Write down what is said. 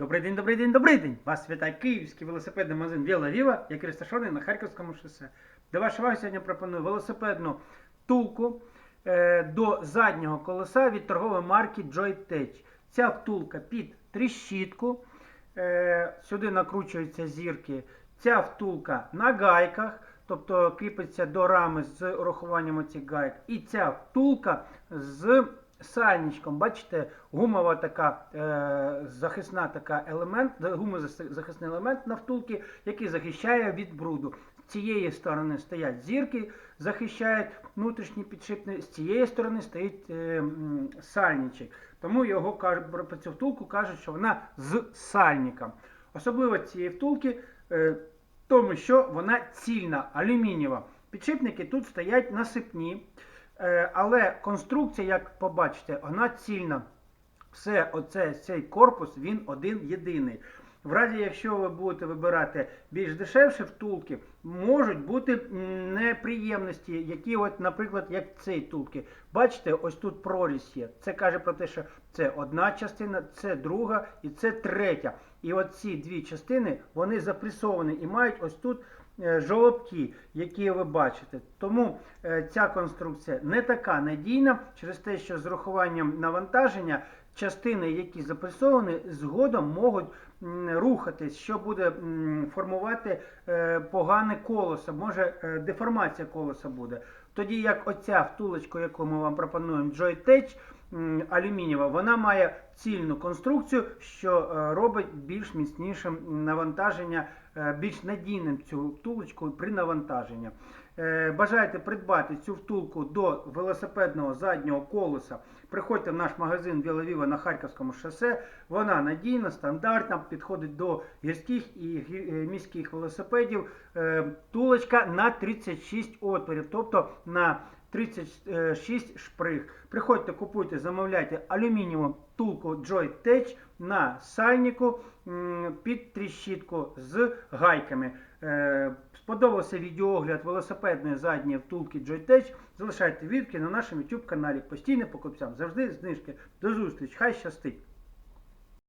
Добрий день, добрий день, добрий день! Вас вітає київський велосипедний магазин Віла Віва, який розташований на Харківському шосе. До вашої уваги сьогодні пропоную велосипедну втулку е, до заднього колеса від торгової марки Joytech. Ця втулка під тріщітку. Е, сюди накручуються зірки. Ця втулка на гайках, тобто кріпиться до рами з урахуванням оцих гайок. І ця втулка з сальничком. Бачите, гумова така е, захисна така елемент, гумовий захисний елемент на втулці, який захищає від бруду. З цієї сторони стоять зірки, захищають внутрішні підшипни, з цієї сторони стоїть е, сальничок. Тому його про цю втулку кажуть, що вона з сальником. Особливо цієї втулки, е, тому що вона цільна, алюмінієва. Підшипники тут стоять насипні. Е, Але конструкція, як побачите, вона цільна. Все, оце, цей корпус, він один єдиний. В разі, якщо ви будете вибирати більш дешевші втулки, можуть бути неприємності, які, от, наприклад, як цей втулки. Бачите, ось тут прорізь є. Це каже про те, що це одна частина, це друга і це третя. І от ці дві частини вони запресовані і мають ось тут е, жолобки, які ви бачите. Тому е, ця конструкція не така надійна через те, що з урахуванням навантаження частини, які запресовані, згодом можуть рухатись, що буде формувати е, погане колесо, може е, деформація колеса буде. Тоді як оця втулочка, яку ми вам пропонуємо, Joytech, алюмінієва, вона має цільну конструкцію, що е, робить більш міцнішим навантаження, більш надійним цю втулочку при навантаженні. Е, Бажаєте придбати цю втулку до велосипедного заднього колеса, приходьте в наш магазин Віловіва на Харківському шосе. Вона надійна, стандартна, підходить до гірських і е, міських велосипедів. Е, Втулочка на 36 отворів, тобто на 36 шприг. Приходьте, купуйте, замовляйте алюмінієву втулку Joytech на сальнику під тріщітку з гайками. Е, Сподобався відеоогляд велосипедної задньої втулки Joytech. Залишайте відгуки на нашому YouTube каналі. Постійно покупцям. Завжди знижки. До зустрічі. Хай щастить!